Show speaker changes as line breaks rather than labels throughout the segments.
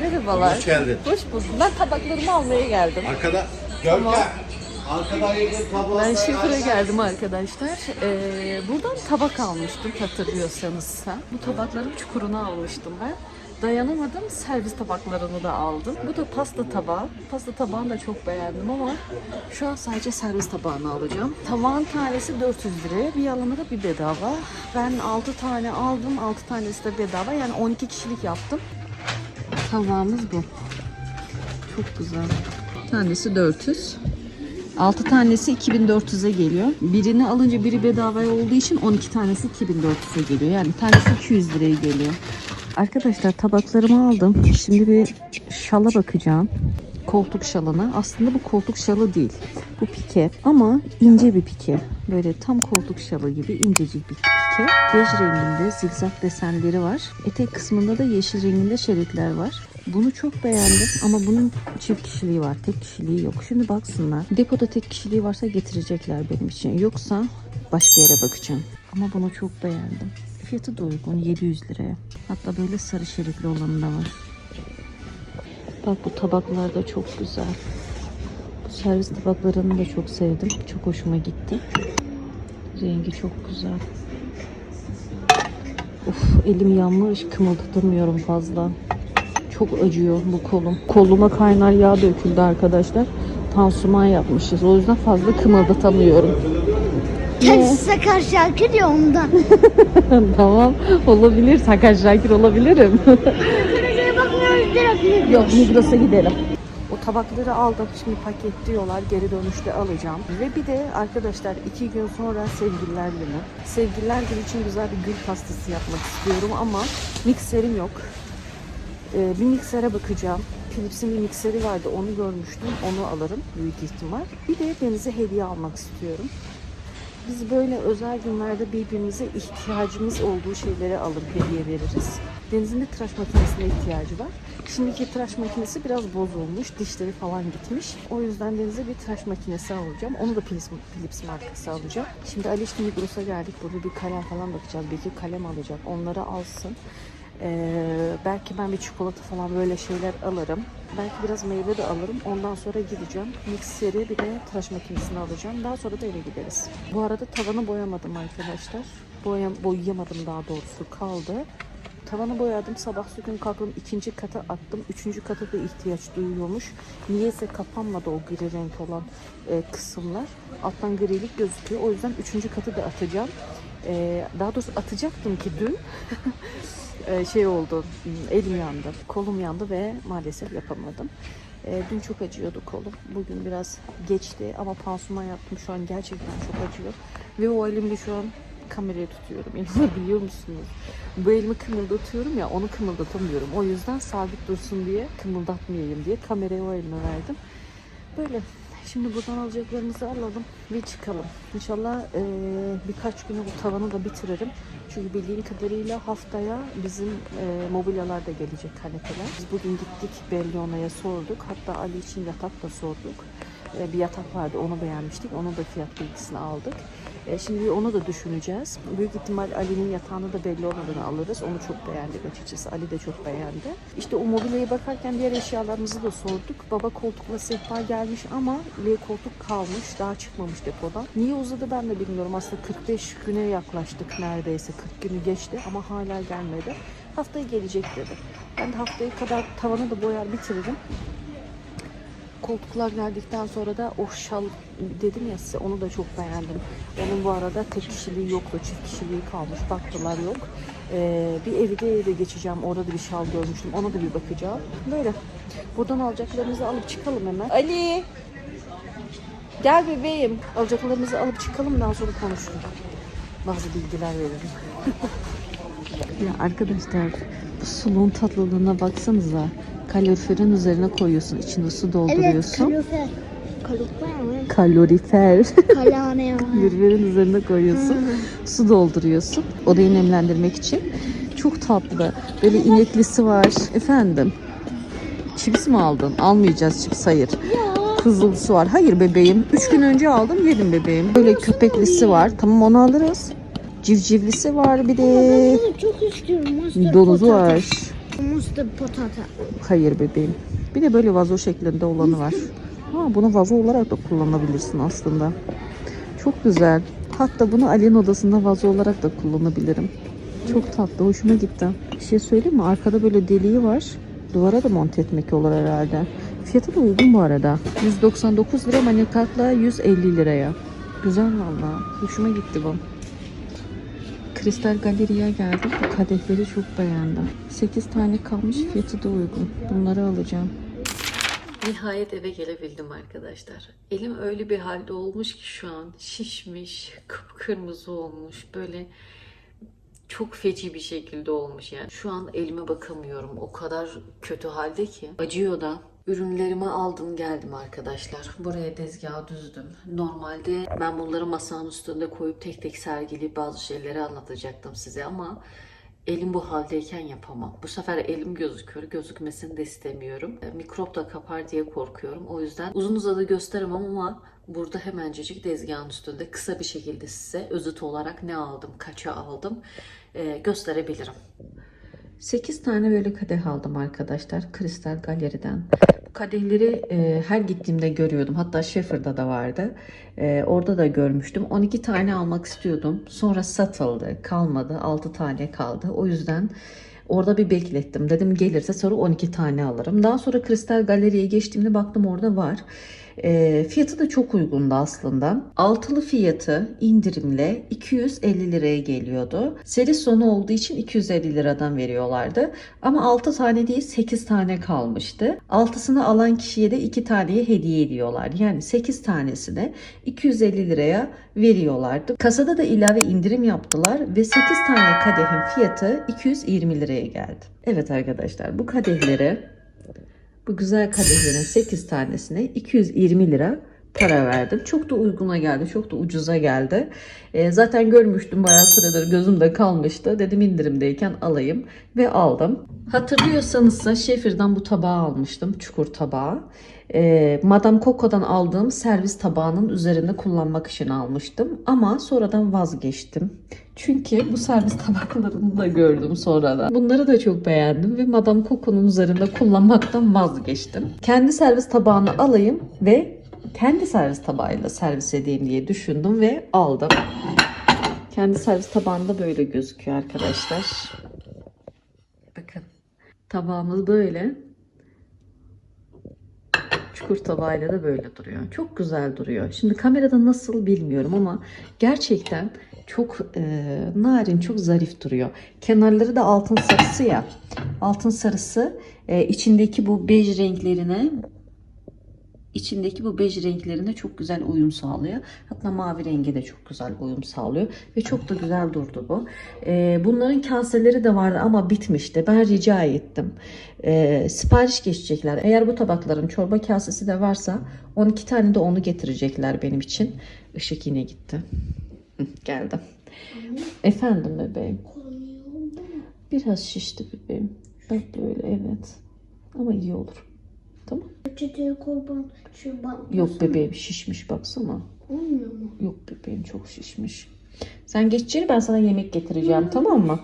Merhabalar.
Hoş geldin.
Hoş bulduk. Ben tabaklarımı almaya geldim.
Arkada Görkem. Arkada ayırdığın tablolar.
Ben şifre geldim arkadaşlar. Ee, buradan tabak almıştım hatırlıyorsanız. Ha? Bu tabakların çukurunu almıştım ben. Dayanamadım servis tabaklarını da aldım. Bu da pasta tabağı. Pasta tabağını da çok beğendim ama şu an sadece servis tabağını alacağım. Tabağın tanesi 400 liraya. Bir alımı da bir bedava. Ben 6 tane aldım. 6 tanesi de bedava. Yani 12 kişilik yaptım. Tabağımız bu. Çok güzel. Tanesi 400. 6 tanesi 2400'e geliyor. Birini alınca biri bedava olduğu için 12 tanesi 2400'e geliyor. Yani tanesi 200 liraya geliyor. Arkadaşlar tabaklarımı aldım. Şimdi bir şala bakacağım. Koltuk şalına. Aslında bu koltuk şalı değil. Bu pike ama ince bir pike. Böyle tam koltuk şalı gibi incecik bir pike. Bej renginde zigzag desenleri var. Etek kısmında da yeşil renginde şeritler var. Bunu çok beğendim ama bunun çift kişiliği var. Tek kişiliği yok. Şimdi baksınlar. Depoda tek kişiliği varsa getirecekler benim için. Yoksa başka yere bakacağım. Ama bunu çok beğendim. Fiyatı da uygun 700 liraya. Hatta böyle sarı şeritli olanı da var. Bak bu tabaklar da çok güzel. Bu servis tabaklarını da çok sevdim. Çok hoşuma gitti. Rengi çok güzel. Of elim yanmış kımıldatamıyorum fazla. Çok acıyor bu kolum. Koluma kaynar yağ döküldü arkadaşlar. Pansuman yapmışız. O yüzden fazla kımıldatamıyorum.
Kendisi Sakar Şarkı diyor ondan.
tamam olabilir. Sakar Şakir olabilirim. Yok Migros'a gidelim. O tabakları aldım. Şimdi paketliyorlar. Geri dönüşte alacağım. Ve bir de arkadaşlar iki gün sonra sevgililer günü. Sevgililer günü için güzel bir gül pastası yapmak istiyorum ama mikserim yok. Ee, bir miksere bakacağım. Philips'in bir mikseri vardı. Onu görmüştüm. Onu alırım büyük ihtimal. Bir de Deniz'e hediye almak istiyorum. Biz böyle özel günlerde birbirimize ihtiyacımız olduğu şeyleri alır hediye veririz. Deniz'in de tıraş makinesine ihtiyacı var. Şimdiki tıraş makinesi biraz bozulmuş, dişleri falan gitmiş. O yüzden Deniz'e bir tıraş makinesi alacağım. Onu da Philips, Philips markası alacağım. Şimdi Ali işte Migros'a geldik. Burada bir kalem falan bakacağız. Belki kalem alacak. Onları alsın. Ee, belki ben bir çikolata falan böyle şeyler alırım. Belki biraz meyve de alırım. Ondan sonra gideceğim. Mikseri bir de tıraş makinesini alacağım. Daha sonra da eve gideriz. Bu arada tavanı boyamadım arkadaşlar. Boya, boyayamadım daha doğrusu kaldı. Tavanı boyadım. Sabah gün kalktım. ikinci kata attım. Üçüncü kata da ihtiyaç duyuyormuş. Niyeyse kapanmadı o gri renk olan e, kısımlar. Alttan grilik gözüküyor. O yüzden üçüncü katı da atacağım. E, daha doğrusu atacaktım ki dün. e, şey oldu. Elim yandı. Kolum yandı ve maalesef yapamadım. E, dün çok acıyordu kolum. Bugün biraz geçti ama pansuman yaptım. Şu an gerçekten çok acıyor. Ve o elimle şu an kamerayı tutuyorum. İnanabiliyor musunuz? Bu elimi kımıldatıyorum ya onu kımıldatamıyorum. O yüzden sabit dursun diye kımıldatmayayım diye kamerayı o elime verdim. Böyle. Şimdi buradan alacaklarımızı alalım ve çıkalım. İnşallah eee, birkaç güne bu tavanı da bitiririm. Çünkü bildiğim kadarıyla haftaya bizim eee, mobilyalar da gelecek kanepeler. Biz bugün gittik Belliona'ya sorduk. Hatta Ali için yatak da sorduk. Eee, bir yatak vardı onu beğenmiştik. Onun da fiyat bilgisini aldık. E, Şimdi onu da düşüneceğiz. Büyük ihtimal Ali'nin yatağını da belli olmadan alırız. Onu çok beğendik açıkçası. Ali de çok beğendi. İşte o mobilyaya bakarken diğer eşyalarımızı da sorduk. Baba koltukla sehpa gelmiş ama L koltuk kalmış. Daha çıkmamış depodan. Niye uzadı ben de bilmiyorum. Aslında 45 güne yaklaştık neredeyse. 40 günü geçti ama hala gelmedi. Haftaya gelecek dedi. Ben de haftaya kadar tavanı da boyar bitiririm. Koltuklar geldikten sonra da o şal dedim ya size onu da çok beğendim. Onun bu arada tek kişiliği yoktu, çift kişiliği kalmış. Baktılar yok. Ee, bir evde de geçeceğim. Orada da bir şal görmüştüm. Ona da bir bakacağım. Böyle. Buradan alacaklarımızı alıp çıkalım hemen. Ali! Gel bebeğim. Alacaklarımızı alıp çıkalım daha sonra konuşuruz. Bazı bilgiler veririm. ya arkadaşlar bu suluğun tatlılığına baksanıza. Kaloriferin üzerine koyuyorsun. içine su
Evet
dolduruyorsun.
kalorifer. Kalorifer mi?
Kalorifer. Kaloriferin üzerine koyuyorsun. su dolduruyorsun. Odayı nemlendirmek için. Çok tatlı. Böyle ineklisi var. Efendim. Çips mi aldın? Almayacağız çips hayır. Kızılısı var. Hayır bebeğim. Üç gün önce aldım yedim bebeğim. Böyle köpeklisi var. Tamam onu alırız. Civcivlisi var bir de
çok istiyorum. Potato.
var.
Monster potato.
Hayır bebeğim. Bir de böyle vazo şeklinde olanı var. Ha, bunu vazo olarak da kullanabilirsin aslında. Çok güzel. Hatta bunu Ali'nin odasında vazo olarak da kullanabilirim. Çok tatlı. Hoşuma gitti. Bir şey söyleyeyim mi? Arkada böyle deliği var. Duvara da monte etmek olur herhalde. Fiyatı da uygun bu arada. 199 lira manikartla 150 liraya. Güzel valla. Hoşuma gitti bu. Kristal Galeri'ye geldim. Bu kadehleri çok beğendim. 8 tane kalmış. Fiyatı da uygun. Bunları alacağım. Nihayet eve gelebildim arkadaşlar. Elim öyle bir halde olmuş ki şu an şişmiş, kıpkırmızı olmuş. Böyle çok feci bir şekilde olmuş yani. Şu an elime bakamıyorum. O kadar kötü halde ki. Acıyor da. Ürünlerimi aldım geldim arkadaşlar. Buraya tezgahı düzdüm. Normalde ben bunları masanın üstünde koyup tek tek sergileyip bazı şeyleri anlatacaktım size ama elim bu haldeyken yapamam. Bu sefer elim gözüküyor. Gözükmesini de istemiyorum. E, Mikrop da kapar diye korkuyorum. O yüzden uzun uzadı gösteremem ama burada hemencecik tezgahın üstünde kısa bir şekilde size özet olarak ne aldım, kaça aldım e, gösterebilirim. 8 tane böyle kadeh aldım arkadaşlar Kristal Galeri'den. Bu kadehleri e, her gittiğimde görüyordum. Hatta Sheffer'da da vardı. E, orada da görmüştüm. 12 tane almak istiyordum. Sonra satıldı. Kalmadı. 6 tane kaldı. O yüzden orada bir beklettim. Dedim gelirse sonra 12 tane alırım. Daha sonra Kristal Galeri'ye geçtiğimde baktım orada var. E, fiyatı da çok uygundu aslında. Altılı fiyatı indirimle 250 liraya geliyordu. Seri sonu olduğu için 250 liradan veriyorlardı. Ama 6 tane değil 8 tane kalmıştı. Altısını alan kişiye de 2 taneye hediye ediyorlar. Yani 8 tanesine 250 liraya veriyorlardı. Kasada da ilave indirim yaptılar ve 8 tane kadehin fiyatı 220 liraya geldi. Evet arkadaşlar bu kadehleri bu güzel kadehlerin 8 tanesine 220 lira para verdim. Çok da uyguna geldi. Çok da ucuza geldi. Ee, zaten görmüştüm bayağı süredir gözümde kalmıştı. Dedim indirimdeyken alayım ve aldım. Hatırlıyorsanız da Şefir'den bu tabağı almıştım. Çukur tabağı. Ee, Madame Coco'dan aldığım servis tabağının üzerinde kullanmak için almıştım. Ama sonradan vazgeçtim. Çünkü bu servis tabaklarını da gördüm sonradan. Bunları da çok beğendim ve Madame Coco'nun üzerinde kullanmaktan vazgeçtim. Kendi servis tabağını alayım ve kendi servis tabağıyla servis edeyim diye düşündüm ve aldım. Kendi servis tabağında böyle gözüküyor arkadaşlar. Bakın tabağımız böyle. Çukur tabağıyla da böyle duruyor. Çok güzel duruyor. Şimdi kamerada nasıl bilmiyorum ama gerçekten çok e, narin, çok zarif duruyor. Kenarları da altın sarısı ya. Altın sarısı e, içindeki bu bej renklerine içindeki bu bej renklerine çok güzel uyum sağlıyor. Hatta mavi renge de çok güzel uyum sağlıyor. Ve çok da güzel durdu bu. Ee, bunların kaseleri de vardı ama bitmişti. Ben rica ettim. Ee, sipariş geçecekler. Eğer bu tabakların çorba kasesi de varsa 12 tane de onu getirecekler benim için. Işık yine gitti. Geldim. Efendim bebeğim. Biraz şişti bebeğim. Bak böyle evet. Ama iyi olur. Tamam.
Çeteye kurban şu bak.
Yok bebeğim şişmiş baksana.
Olmuyor mu?
Yok bebeğim çok şişmiş. Sen geç içeri ben sana yemek getireceğim tamam mı?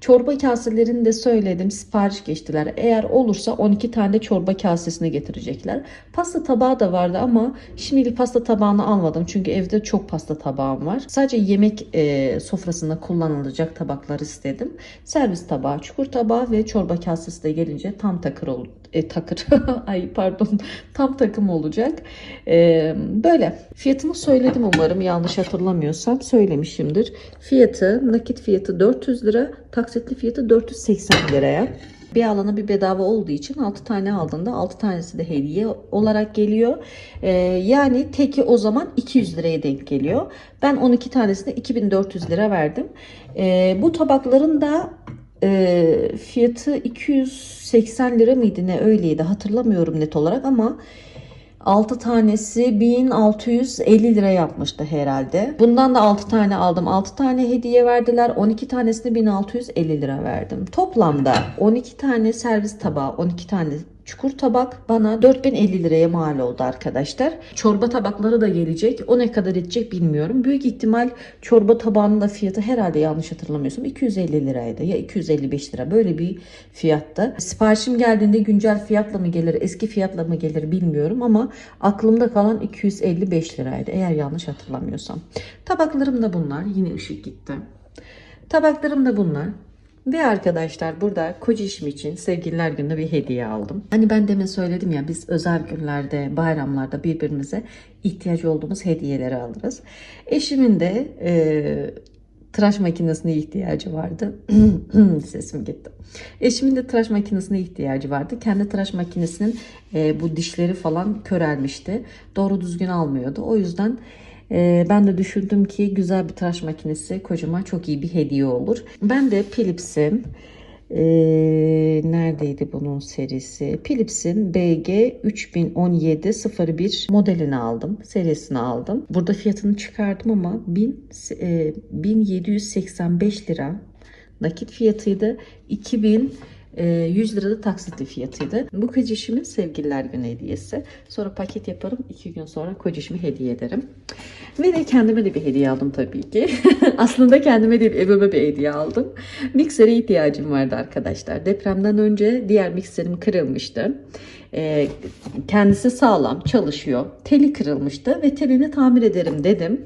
Çorba kaselerini de söyledim sipariş geçtiler. Eğer olursa 12 tane çorba kasesine getirecekler. Pasta tabağı da vardı ama şimdilik pasta tabağını almadım. Çünkü evde çok pasta tabağım var. Sadece yemek e, sofrasında kullanılacak tabaklar istedim. Servis tabağı, çukur tabağı ve çorba kasesi de gelince tam takır ol e, takır. Ay pardon. Tam takım olacak. E, böyle. Fiyatını söyledim umarım. Yanlış hatırlamıyorsam söylemişimdir. Fiyatı, nakit fiyatı 400 lira. Taksitli fiyatı 480 liraya. Bir alana bir bedava olduğu için 6 tane aldığında 6 tanesi de hediye olarak geliyor. E, yani teki o zaman 200 liraya denk geliyor. Ben 12 tanesine 2400 lira verdim. E, bu tabakların da e, fiyatı 280 lira mıydı ne öyleydi hatırlamıyorum net olarak ama 6 tanesi 1650 lira yapmıştı herhalde. Bundan da 6 tane aldım. 6 tane hediye verdiler. 12 tanesine 1650 lira verdim. Toplamda 12 tane servis tabağı, 12 tane Çukur tabak bana 4050 liraya mal oldu arkadaşlar. Çorba tabakları da gelecek. O ne kadar edecek bilmiyorum. Büyük ihtimal çorba tabağının da fiyatı herhalde yanlış hatırlamıyorsam 250 liraydı ya 255 lira böyle bir fiyatta. Siparişim geldiğinde güncel fiyatla mı gelir eski fiyatla mı gelir bilmiyorum ama aklımda kalan 255 liraydı eğer yanlış hatırlamıyorsam. Tabaklarım da bunlar. Yine ışık gitti. Tabaklarım da bunlar. Ve arkadaşlar burada kocişim için sevgililer gününe bir hediye aldım. Hani ben demin söyledim ya biz özel günlerde, bayramlarda birbirimize ihtiyacı olduğumuz hediyeleri alırız. Eşimin de e, tıraş makinesine ihtiyacı vardı. Sesim gitti. Eşimin de tıraş makinesine ihtiyacı vardı. Kendi tıraş makinesinin e, bu dişleri falan körelmişti. Doğru düzgün almıyordu. O yüzden ee, ben de düşündüm ki güzel bir tıraş makinesi kocama çok iyi bir hediye olur. Ben de Philips'in ee, neredeydi bunun serisi? Philips'in BG 3017 01 modelini aldım. Serisini aldım. Burada fiyatını çıkardım ama 1000, e, 1785 lira nakit fiyatıydı. 2000 e, 100 lira da taksitli fiyatıydı. Bu kocişimin sevgililer günü hediyesi. Sonra paket yaparım. 2 gün sonra kocişimi hediye ederim. Ve de kendime de bir hediye aldım tabii ki. Aslında kendime değil evime bir hediye aldım. Miksere ihtiyacım vardı arkadaşlar. Depremden önce diğer mikserim kırılmıştı. E, kendisi sağlam çalışıyor. Teli kırılmıştı ve telini tamir ederim dedim.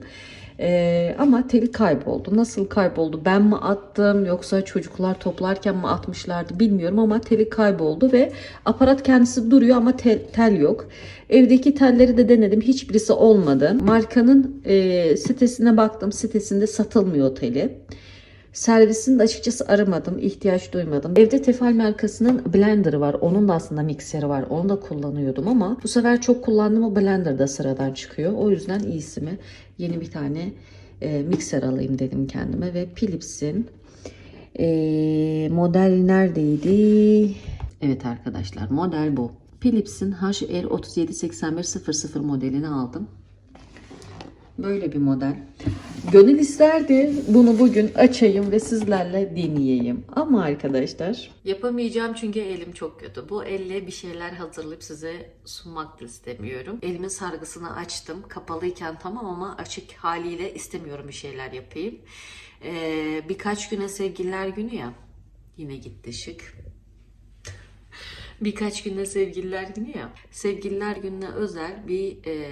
Ee, ama teli kayboldu. Nasıl kayboldu? Ben mi attım yoksa çocuklar toplarken mi atmışlardı bilmiyorum ama teli kayboldu ve aparat kendisi duruyor ama tel, tel yok. Evdeki telleri de denedim. Hiçbirisi olmadı. Markanın e, sitesine baktım. Sitesinde satılmıyor teli. Servisini de açıkçası aramadım. ihtiyaç duymadım. Evde Tefal markasının blenderı var. Onun da aslında mikseri var. Onu da kullanıyordum ama bu sefer çok kullandım o blender da sıradan çıkıyor. O yüzden iyisi mi yeni bir tane e, mikser alayım dedim kendime ve Philips'in e, model neredeydi? Evet arkadaşlar model bu. Philips'in HR 378100 modelini aldım. Böyle bir model. Gönül isterdi bunu bugün açayım ve sizlerle deneyeyim. Ama arkadaşlar yapamayacağım çünkü elim çok kötü. Bu elle bir şeyler hazırlayıp size sunmak da istemiyorum. Elimin sargısını açtım. Kapalıyken tamam ama açık haliyle istemiyorum bir şeyler yapayım. Ee, birkaç güne sevgililer günü ya. Yine gitti şık. Birkaç günde sevgililer günü ya. Sevgililer gününe özel bir e,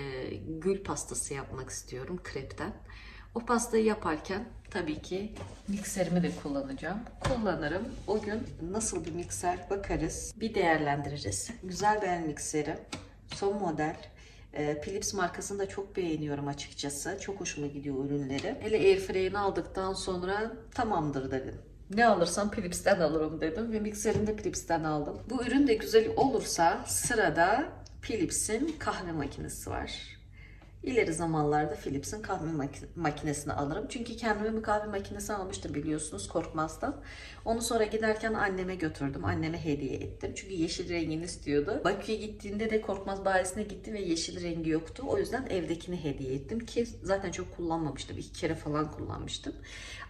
gül pastası yapmak istiyorum krepten. O pastayı yaparken tabii ki mikserimi de kullanacağım. Kullanırım. O gün nasıl bir mikser bakarız. Bir değerlendiririz. Güzel bir el mikseri. Son model. E, Philips markasını da çok beğeniyorum açıkçası. Çok hoşuma gidiyor ürünleri. Hele airfryer'ini aldıktan sonra tamamdır dedim. Ne alırsam Philips'ten alırım dedim ve mikserini de Philips'ten aldım. Bu ürün de güzel olursa sırada Philips'in kahve makinesi var. İleri zamanlarda Philips'in kahve maki- makinesini alırım. Çünkü kendime bir kahve makinesi almıştım biliyorsunuz Korkmaz'dan. Onu sonra giderken anneme götürdüm. Anneme hediye ettim. Çünkü yeşil rengini istiyordu. Bakü'ye gittiğinde de Korkmaz bayisine gitti ve yeşil rengi yoktu. O yüzden evdekini hediye ettim ki zaten çok kullanmamıştım. İki kere falan kullanmıştım.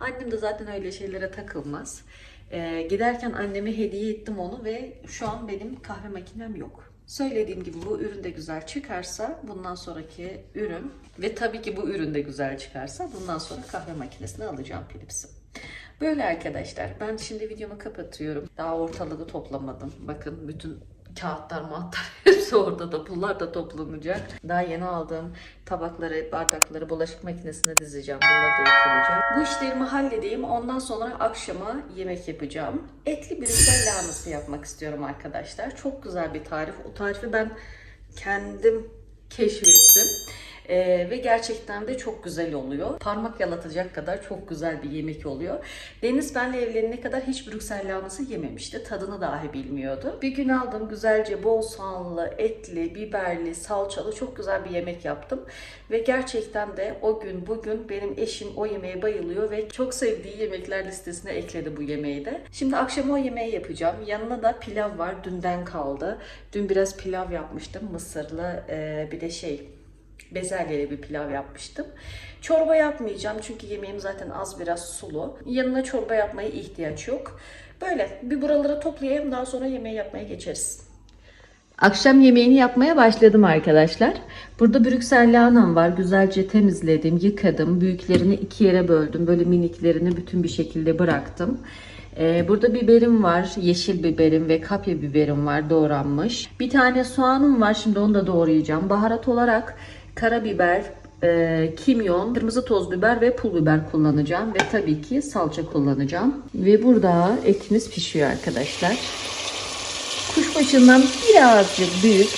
Annem de zaten öyle şeylere takılmaz. Ee, giderken anneme hediye ettim onu ve şu an benim kahve makinem yok. Söylediğim gibi bu ürün de güzel çıkarsa bundan sonraki ürün ve tabii ki bu ürün de güzel çıkarsa bundan sonra kahve makinesini alacağım Philips'in. Böyle arkadaşlar ben şimdi videomu kapatıyorum. Daha ortalığı toplamadım. Bakın bütün kağıtlar matlar hepsi orada da bunlar da toplanacak. Daha yeni aldığım tabakları, bardakları bulaşık makinesine dizeceğim. Bunlar da yıkanacak. Bu işlerimi halledeyim. Ondan sonra akşama yemek yapacağım. Etli brüksel lahanası yapmak istiyorum arkadaşlar. Çok güzel bir tarif. O tarifi ben kendim keşfettim. Ee, ve gerçekten de çok güzel oluyor. Parmak yalatacak kadar çok güzel bir yemek oluyor. Deniz benle evlenene kadar hiç Brüksel lahanası yememişti. Tadını dahi bilmiyordu. Bir gün aldım güzelce bol soğanlı, etli, biberli, salçalı çok güzel bir yemek yaptım. Ve gerçekten de o gün bugün benim eşim o yemeğe bayılıyor ve çok sevdiği yemekler listesine ekledi bu yemeği de. Şimdi akşam o yemeği yapacağım. Yanına da pilav var. Dünden kaldı. Dün biraz pilav yapmıştım. Mısırlı ee, bir de şey bezelyeli bir pilav yapmıştım. Çorba yapmayacağım çünkü yemeğim zaten az biraz sulu. Yanına çorba yapmaya ihtiyaç yok. Böyle bir buraları toplayayım daha sonra yemeği yapmaya geçeriz. Akşam yemeğini yapmaya başladım arkadaşlar. Burada Brüksel lahanam var. Güzelce temizledim, yıkadım. Büyüklerini iki yere böldüm. Böyle miniklerini bütün bir şekilde bıraktım. Ee, burada biberim var. Yeşil biberim ve kapya biberim var doğranmış. Bir tane soğanım var. Şimdi onu da doğrayacağım. Baharat olarak karabiber, e, kimyon, kırmızı toz biber ve pul biber kullanacağım. Ve tabii ki salça kullanacağım. Ve burada etimiz pişiyor arkadaşlar. Kuşbaşından birazcık büyük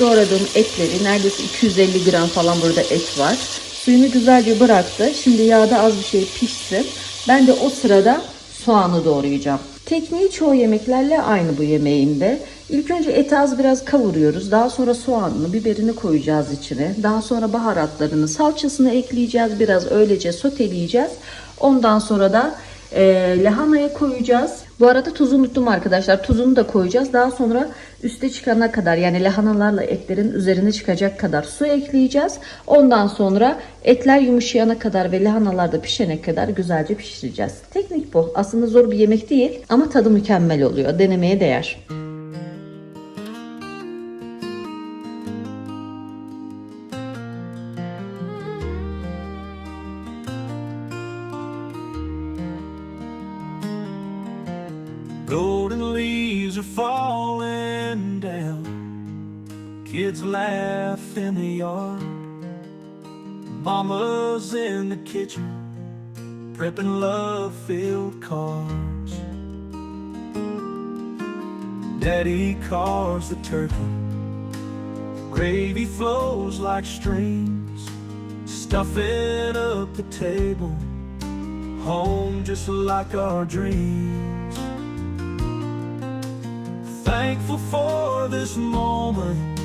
doğradığım etleri neredeyse 250 gram falan burada et var. Suyunu güzelce bıraktı. Şimdi yağda az bir şey pişsin. Ben de o sırada soğanı doğrayacağım. Tekniği çoğu yemeklerle aynı bu yemeğinde. İlk önce eti az biraz kavuruyoruz. Daha sonra soğanını, biberini koyacağız içine. Daha sonra baharatlarını, salçasını ekleyeceğiz. Biraz öylece soteleyeceğiz. Ondan sonra da e, lahanaya koyacağız. Bu arada tuzu unuttum arkadaşlar. Tuzunu da koyacağız. Daha sonra üste çıkana kadar yani lahanalarla etlerin üzerine çıkacak kadar su ekleyeceğiz. Ondan sonra etler yumuşayana kadar ve lahanalar da pişene kadar güzelce pişireceğiz. Teknik bu. Aslında zor bir yemek değil ama tadı mükemmel oluyor. Denemeye değer.
Golden leaves are falling down. Kids laugh in the yard. Mama's in the kitchen, prepping love filled cars. Daddy carves the turkey. Gravy flows like streams, stuffing up the table. Home just like our dreams. Thankful for this moment,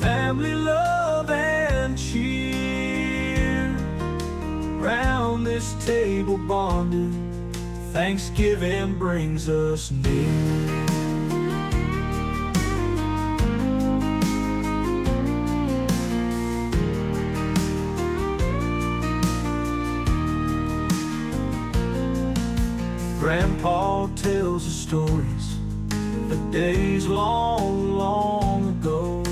family love and cheer. Round this table bonded, Thanksgiving brings us near. Grandpa tells the stories the days long, long ago.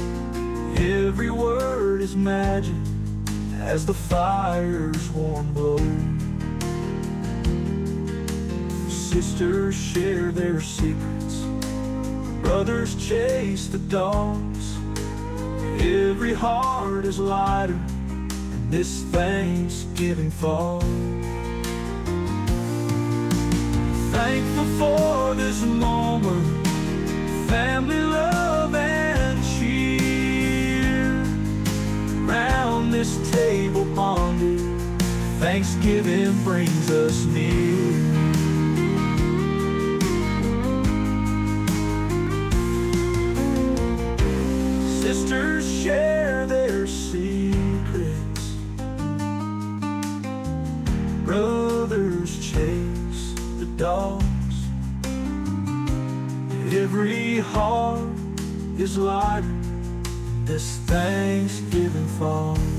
Every word is magic as the fire's warm glow. Sisters share their secrets, brothers chase the dogs. Every heart is lighter in this Thanksgiving fall. Thankful for this moment family love and cheer. Round this table bonded, Thanksgiving brings us near. This giving fall.